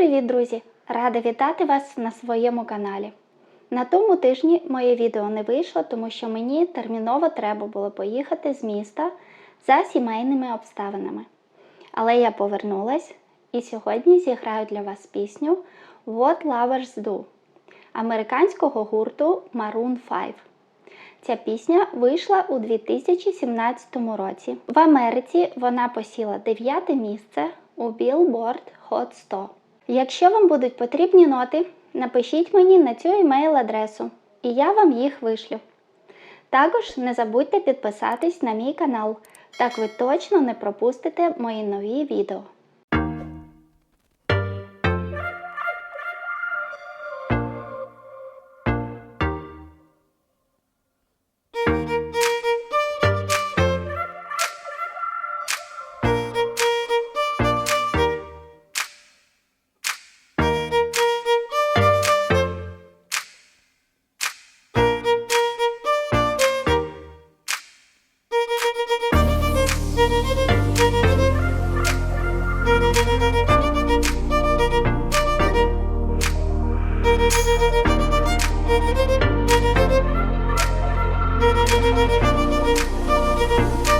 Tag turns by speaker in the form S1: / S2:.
S1: привіт, друзі! Рада вітати вас на своєму каналі. На тому тижні моє відео не вийшло, тому що мені терміново треба було поїхати з міста за сімейними обставинами. Але я повернулась і сьогодні зіграю для вас пісню What Lovers Do американського гурту Maroon 5. Ця пісня вийшла у 2017 році. В Америці вона посіла 9 місце у Billboard Hot 100. Якщо вам будуть потрібні ноти, напишіть мені на цю емейл-адресу, і я вам їх вишлю. Також не забудьте підписатись на мій канал, так ви точно не пропустите мої нові відео. Thank you.